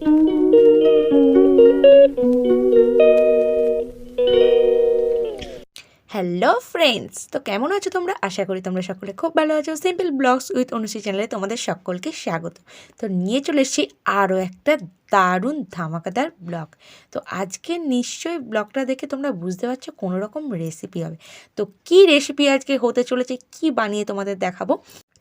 Hello friends তো কেমন আছো তোমরা? আশা করি তোমরা সকলে খুব ভালো আছো। সিম্পল ব্লগস উইথ অনুশ্রী চ্যানেলে তোমাদের সকলকে স্বাগত। তো নিয়ে চলে এসেছি আরও একটা দারুণ ধামাকাদার ব্লগ তো আজকে নিশ্চয়ই ব্লগটা দেখে তোমরা বুঝতে পারছ কোনো রকম রেসিপি হবে। তো কি রেসিপি আজকে হতে চলেছে, কি বানিয়ে তোমাদের দেখাবো?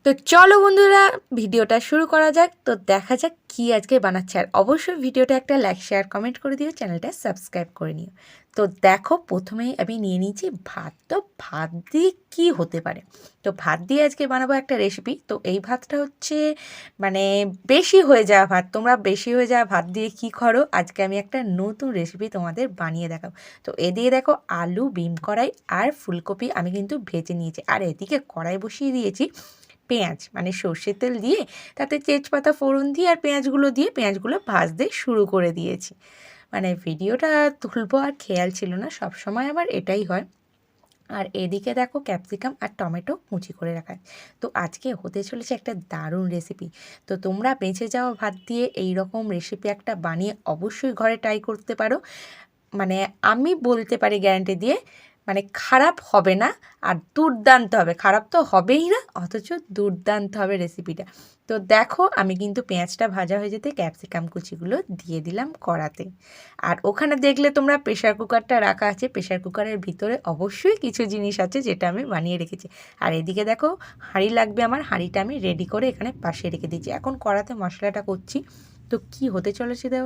তো চলো বন্ধুরা, ভিডিওটা শুরু করা যাক। তো দেখা যাক কি আজকে বানাচ্ছে। আর অবশ্যই ভিডিওটা একটা লাইক শেয়ার কমেন্ট করে দিও, চ্যানেলটা সাবস্ক্রাইব করে নিও। তো দেখো, প্রথমেই আমি নিয়ে নিয়েছি ভাত। তো ভাত দিয়ে কী হতে পারে? তো ভাত দিয়ে আজকে বানাবো একটা রেসিপি তো এই ভাতটা হচ্ছে মানে বেশি হয়ে যাওয়া ভাত। তোমরা বেশি হয়ে যাওয়া ভাত দিয়ে কী করো? আজকে আমি একটা নতুন রেসিপি তোমাদের বানিয়ে দেখাবো। তো এ দিয়ে দেখো, আলু, বিম কড়াই আর ফুলকপি আমি কিন্তু ভেজে নিয়েছি। আর এদিকে কড়াই বসিয়ে দিয়েছি পেঁয়াজ মানে সর্ষের তেল দিয়ে তাতে তেজপাতা, ফোড়ন দিয়ে আর পেঁয়াজগুলো দিয়ে পেঁয়াজগুলো ভাজতে শুরু করে দিয়েছি। মানে ভিডিওটা তুলবো আর খেয়াল ছিল না, সব সময় আমার এটাই হয়। আর এদিকে দেখো ক্যাপসিকাম আর টমেটো কুচি করে রাখা। তো আজকে হতে চলেছে একটা দারুণ রেসিপি। তো তোমরা বেঁচে যাওয়া ভাত দিয়ে এই রকম রেসিপি একটা বানিয়ে অবশ্যই ঘরে ট্রাই করতে পারো। মানে আমি বলতে পারি গ্যারান্টি দিয়ে মানে খারাপ হবে না আর দুর্দান্ত হবে। খারাপ তো হবেই না, অথচ দুর্দান্ত হবে রেসিপিটা তো দেখো, আমি কিন্তু পেঁয়াজটা ভাজা হয়ে যেতে ক্যাপসিকাম কুচিগুলো দিয়ে দিলাম কড়াতে। আর ওখানে দেখলে তোমরা প্রেশার কুকারটা রাখা আছে। প্রেশার কুকারের ভিতরে অবশ্যই কিছু জিনিস আছে যেটা আমি বানিয়ে রেখেছি। আর এদিকে দেখো, হাঁড়ি লাগবে আমার, হাঁড়িটা আমি রেডি করে এখানে পাশে রেখে দিয়েছি। এখন কড়াতে মশলাটা করছি। তো কি হতে চলেছে তো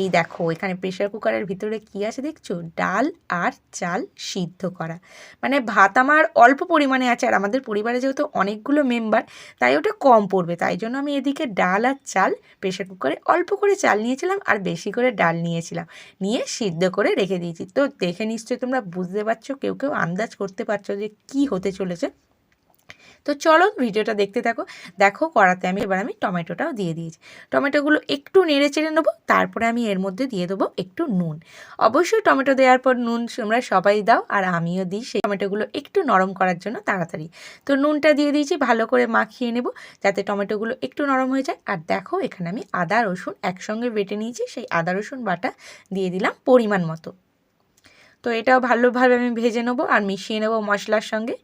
এই দেখো, এখানে প্রেশার কুকারের ভিতরে কি আছে দেখছ? ডাল আর চাল সিদ্ধ করা। মানে ভাত আমার অল্প পরিমাণে আছে, আর আমাদের পরিবারে যেহেতু অনেকগুলো মেম্বার তাই ওটা কম পড়বে। তাই জন্য আমি এদিকে ডাল আর চাল প্রেশার কুকারে অল্প করে চাল নিয়েছিলাম, আর বেশি করে ডাল নিয়েছিলাম। নিয়ে সিদ্ধ করে রেখে দিয়েছি। তো দেখে নিশ্চয়ই তোমরা বুঝতে পারছ, কেউ কেউ আন্দাজ করতে পারছ যে কি হতে চলেছে। তো চলো ভিডিওটা দেখতে থাকো। দেখো কড়াতে আমি এবার আমি টমেটোটাও দিয়ে দিয়েছি। টমেটোগুলো একটু নেড়ে চেড়ে নেব, তারপরে আমি এর মধ্যে দিয়ে দেবো একটু নুন। অবশ্যই টমেটো দেওয়ার পর নুন তোমরা সবাই দাও, আর আমিও দিই সেই টমেটোগুলো একটু নরম করার জন্য তাড়াতাড়ি। তো নুনটা দিয়ে দিয়েছি, ভালো করে মাখিয়ে নেব যাতে টমেটোগুলো একটু নরম হয়ে যায়। আর দেখো এখানে আমি আদা, রসুন একসঙ্গে বেটে নিয়েছি, সেই আদা, রসুন বাটা দিয়ে দিলাম পরিমাণ মতো। তো এটাও ভালোভাবে আমি ভেজে নেব আর মিশিয়ে নেব মশলার সঙ্গে।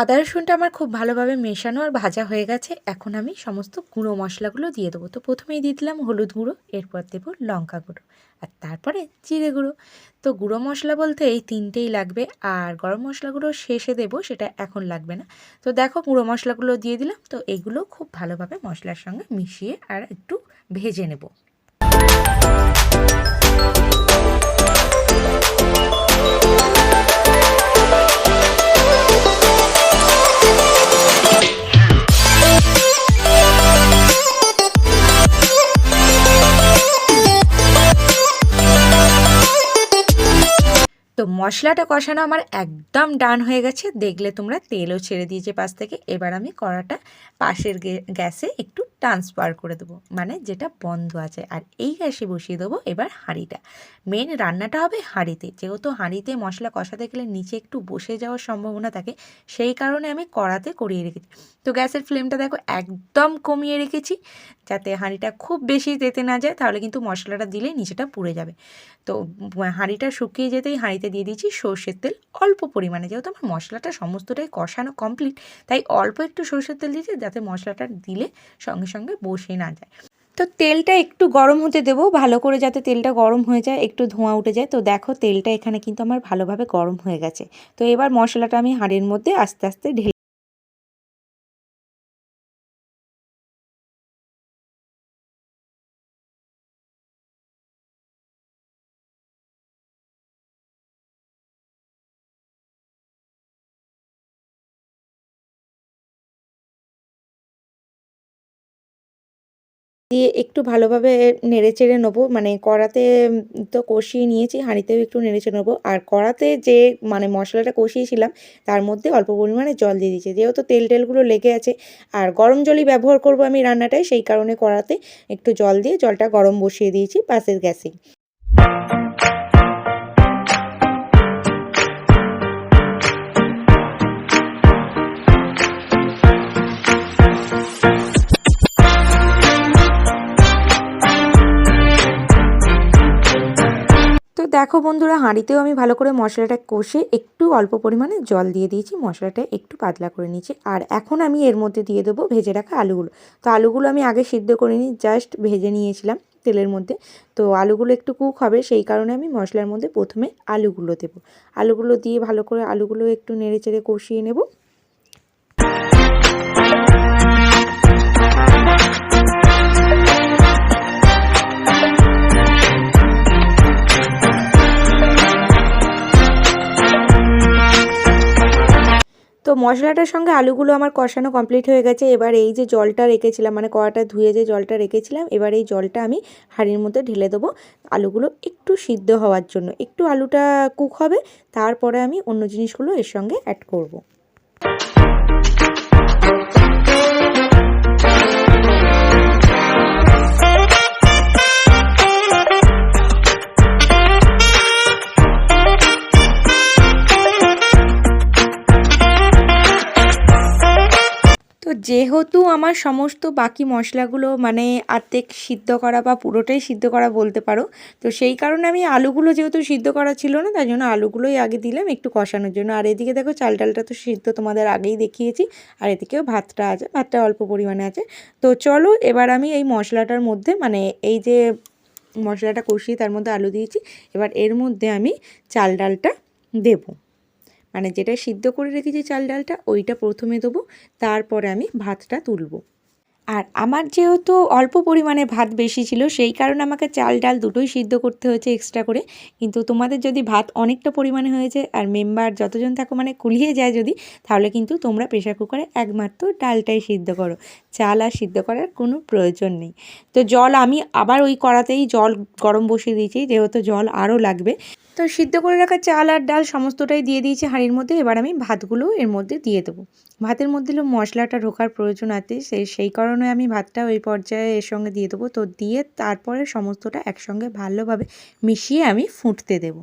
আদা, রসুনটা আমার খুব ভালোভাবে মেশানো আর ভাজা হয়ে গেছে। এখন আমি সমস্ত গুঁড়ো মশলাগুলো দিয়ে দেবো। তো প্রথমেই দিয়ে দিলাম হলুদ গুঁড়ো, এরপর দেবো লঙ্কা গুঁড়ো আর তারপরে জিরে গুঁড়ো। তো গুঁড়ো মশলা বলতে এই তিনটেই লাগবে আর গরম মশলাগুলো শেষে দেবো, সেটা এখন লাগবে না। তো দেখো গুঁড়ো মশলাগুলো দিয়ে দিলাম। তো এগুলো খুব ভালোভাবে মশলার সঙ্গে মিশিয়ে আর একটু ভেজে নেব। তো মশলাটা কষানো আমার একদম ডান হয়ে গেছে। দেখলে তোমরা তেলও ছেড়ে দিয়েছে পাশ থেকে। এবার আমি কড়াটা পাশের গ্যাসে একটু ট্রান্সফার করে দেবো। মানে যেটা বন্ধ আছে। আর এই গ্যাসে বসিয়ে দেবো এবার হাঁড়িটা। মেন রান্নাটা হবে হাঁড়িতে। যেহেতু হাঁড়িতে মশলা কষাতে গেলে নিচে একটু বসে যাওয়ার সম্ভাবনা থাকে, সেই কারণে আমি কড়াতে করিয়ে রেখেছি। তো গ্যাসের ফ্লেমটা দেখো একদম কমিয়ে রেখেছি। যাতে হাঁড়িটা খুব বেশি তেতে না যায়, তাহলে কিন্তু মশলাটা দিলে নিচেটা পুড়ে যাবে। তো হাঁড়িটা শুকিয়ে যেতেই হাঁড়িতে দিয়ে দিয়েছি সর্ষের তেল অল্প পরিমাণে। যেহেতু আমার মশলাটা সমস্তটাই কষানো কমপ্লিট তাই অল্প একটু সর্ষের তেল দিয়েছি যাতে মশলাটা দিলে সঙ্গে সঙ্গে বসে না যায়। তো তেলটা একটু গরম হতে দেবো, ভালো করে যাতে তেলটা গরম হয়ে যায়, একটু ধোঁয়া উঠে যায়। তো দেখো তেলটা এখানে কিন্তু আমার ভালোভাবে গরম হয়ে গেছে। তো এবার মশলাটা আমি হাঁড়ির মধ্যে আস্তে আস্তে ঢেলে দিয়ে একটু ভালোভাবে নেড়ে চেড়ে নেব। মানে কড়াতে তো কষিয়ে নিয়েছি, হাঁড়িতেও একটু নেড়ে চেড়ে নেব। আর কড়াতে যে মানে মশলাটা কষিয়েছিলাম, তার মধ্যে অল্প পরিমাণে জল দিয়ে দিয়েছি। যেহেতু তেল টেলগুলো লেগে আছে, আর গরম জলই ব্যবহার করব আমি রান্নাটায়, সেই কারণে কড়াতে একটু জল দিয়ে জলটা গরম বসিয়ে দিয়েছি পাশের গ্যাসে। বন্ধুরা, হাঁড়িতেও আমি ভালো করে মশলাটা কষে একটু অল্প পরিমাণে জল দিয়ে দিয়েছি, মশলাটা একটু পাতলা করে নিয়েছি। আর এখন আমি এর মধ্যে দিয়ে দেবো ভেজে রাখা আলুগুলো। তো আলুগুলো আমি আগে সিদ্ধ করে নিই, জাস্ট ভেজে নিয়েছিলাম তেলের মধ্যে। তো আলুগুলো একটু কুক হবে, সেই কারণে আমি মশলার মধ্যে প্রথমে আলুগুলো দেবো। আলুগুলো দিয়ে ভালো করে আলুগুলো একটু নেড়ে চেড়ে কষিয়ে নেব। তো মশলাটার সঙ্গে আলুগুলো আমার কষানো কমপ্লিট হয়ে গেছে এবার এই যে জলটা রেখেছিলাম মানে কড়াটা ধুয়ে যে জলটা রেখেছিলাম, এবার এই জলটা আমি হাঁড়ির মধ্যে ঢেলে দেবো আলুগুলো একটু সিদ্ধ হওয়ার জন্য একটু আলুটা কুক হবে, তারপরে আমি অন্য জিনিসগুলো এর সঙ্গে অ্যাড করব। যেহেতু আমার সমস্ত বাকি মশলাগুলো মানে আর্ধেক সিদ্ধ করা বা পুরোটাই সিদ্ধ করা বলতে পারো, তো সেই কারণে আমি আলুগুলো যেহেতু সিদ্ধ করা ছিল না তাই জন্য আলুগুলোই আগে দিলাম একটু কষানোর জন্য। আর এদিকে দেখো চাল ডালটা তো সিদ্ধ তোমাদের আগেই দেখিয়েছি, আর এদিকেও ভাতটা আছে, ভাতটা অল্প পরিমাণে আছে। তো চলো এবার আমি এই মশলাটার মধ্যে মানে এই যে মশলাটা কষিয়ে তার মধ্যে আলু দিয়েছি, এবার এর মধ্যে আমি চাল ডালটা দেবো। মানে যেটা সিদ্ধ করে রেখেছি চাল ডালটা, ওইটা প্রথমে দেবো, তারপরে আমি ভাতটা তুলবো। আর আমার যেহেতু অল্প পরিমাণে ভাত বেশি ছিল, সেই কারণে আমাকে চাল ডাল দুটোই সিদ্ধ করতে হয়েছে এক্সট্রা করে। কিন্তু তোমাদের যদি ভাত অনেকটা পরিমাণে হয়েছে আর মেম্বার যতজন থাকো মানে কুলিয়ে যায় যদি, তাহলে কিন্তু তোমরা প্রেশার কুকারে একমাত্র ডালটাই সিদ্ধ করো। চাল আর সিদ্ধ করার কোনো প্রয়োজন নেই। তো জল আমি আবার ওই কড়াতেই জল গরম বসিয়ে দিয়েছি, যেহেতু জল আরও লাগবে। তো সিদ্ধ করে রাখা চাল আর ডাল সমস্তটাই দিয়ে দিয়েছি হাঁড়ির মধ্যে। এবার আমি ভাতগুলো এর মধ্যে দিয়ে দেবো। ভাতের মধ্যে মশলাটা ঢোকার প্রয়োজন আছে সেই সেই কারণে আমি ভাতটা ওই পর্যায়ে এর সঙ্গে দিয়ে দেবো। তো দিয়ে তারপরে সমস্তটা একসঙ্গে ভালোভাবে মিশিয়ে আমি ফুটতে দেবো।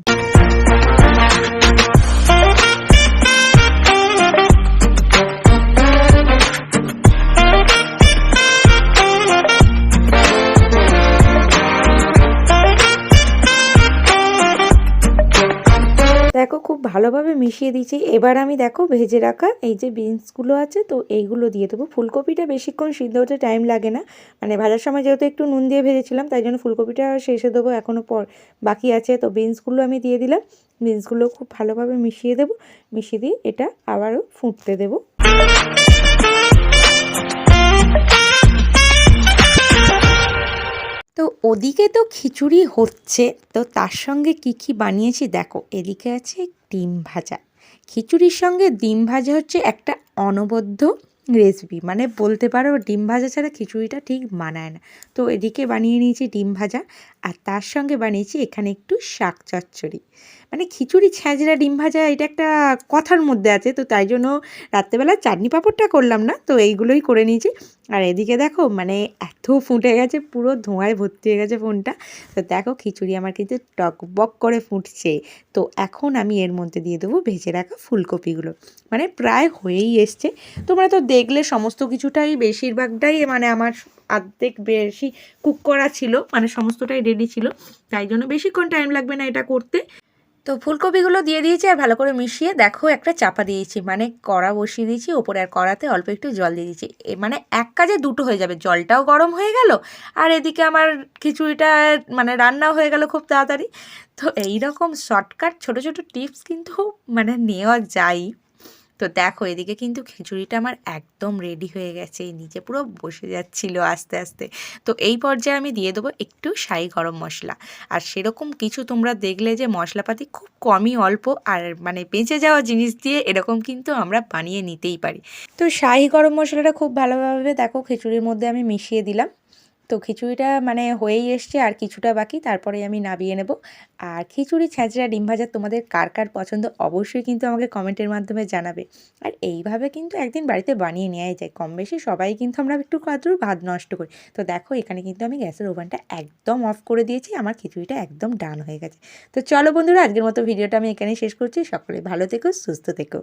ভালোভাবে মিশিয়ে দিয়েছি। এবার আমি দেখো ভেজে রাখা এই যে বিনসগুলো আছে, তো এইগুলো দিয়ে দেবো। ফুলকপিটা বেশিক্ষণ সিদ্ধ হতে টাইম লাগে না। মানে ভাজার সময় যেহেতু একটু নুন দিয়ে ভেজেছিলাম, তাই জন্য ফুলকপিটা শেষে দেবো এখনও পর বাকি আছে। তো বিনসগুলো আমি দিয়ে দিলাম। বিনসগুলো খুব ভালোভাবে মিশিয়ে দেবো। মিশিয়ে দিয়ে এটা আবারও ফুটতে দেবো। ওদিকে তো খিচুড়ি হচ্ছে, তো তার সঙ্গে কি কি বানিয়েছি দেখো, এদিকে আছে ডিম ভাজা। খিচুড়ির সঙ্গে ডিম ভাজা হচ্ছে একটা অনবদ্য রেসিপি মানে বলতে পারো ডিম ভাজা ছাড়া খিচুড়িটা ঠিক মানায় না। তো এদিকে বানিয়ে নিয়েছি ডিম ভাজা, আর তার সঙ্গে বানিয়েছি এখানে একটু শাক চচ্চড়ি। মানে খিচুড়ি ছ্যাঁচড়া ডিম ভাজা এটা একটা কথার মধ্যে আছে, তো তাই জন্য রাত্রেবেলা চাটনি পাঁপড়টা করলাম না, তো এইগুলোই করে নিয়েছি। আর এদিকে দেখো মানে এত ফুটে গেছে, পুরো ধোঁয়ায় ভর্তি হয়ে গেছে ফোনটা। তো দেখো, খিচুড়ি আমার কিন্তু টকবক করে ফুটছে। তো এখন আমি এর মধ্যে দিয়ে দেবো ভেজে রাখা ফুলকপিগুলো। মানে প্রায় হয়েই এসছে। তোমরা তো দেখলে সমস্ত কিছুটাই বেশিরভাগটাই মানে আমার আর্ধেক বেশি কুক করা ছিল মানে সমস্তটাই রেডি ছিল। তাই জন্য বেশিক্ষণ টাইম লাগবে না এটা করতে। তো ফুলকপিগুলো দিয়ে দিয়েছি আর ভালো করে মিশিয়ে দেখো একটা চাপা দিয়েছি। মানে কড়া বসিয়ে দিয়েছি, ওপরে আর কড়াতে অল্প একটু জল দিয়ে দিয়েছি। এ মানে এক কাজে দুটো হয়ে যাবে। জলটাও গরম হয়ে গেল আর এদিকে আমার খিচুড়িটা মানে রান্নাও হয়ে গেল খুব তাড়াতাড়ি। তো এই রকম শর্টকাট ছোটো ছোটো টিপস কিন্তু মানে নেওয়া যায়। তো দেখো, এদিকে কিন্তু খিচুড়িটা আমার একদম রেডি হয়ে গেছে। নিচে পুরো বসে যাচ্ছিল আস্তে আস্তে। তো এই পর্যায়ে আমি দিয়ে দেবো একটু শাহি গরম মশলা। আর সেরকম কিছু তোমরা দেখলে যে মশলাপাতি খুব কমই অল্প আর মানে বেঁচে যাওয়া জিনিস দিয়ে এরকম কিন্তু আমরা বানিয়ে নিতেই পারি। তো শাহি গরম মশলাটা খুব ভালোভাবে দেখো, খিচুড়ির মধ্যে আমি মিশিয়ে দিলাম। তো খিচুড়িটা মানে হয়েই এসছে, আর কিছুটা বাকি, তারপরে আমি নাবিয়ে নেব। আর খিচুড়ি ছ্যাঁচড়া ডিম ভাজা তোমাদের কার কার পছন্দ অবশ্যই কিন্তু আমাকে কমেন্টের মাধ্যমে জানাবে। আর এইভাবে কিন্তু একদিন বাড়িতে বানিয়ে নেওয়াই যায়। কম বেশি সবাই কিন্তু আমরা একটু কাদুর ভাত নষ্ট করি। তো দেখো, এখানে কিন্তু আমি গ্যাসের ওভেনটা একদম অফ করে দিয়েছি, আমার খিচুড়িটা একদম ডান হয়ে গেছে। তো চলো বন্ধুরা, আজকের মতো ভিডিওটা আমি এখানেই শেষ করছি। সকলে ভালো থেকো, সুস্থ থেকো।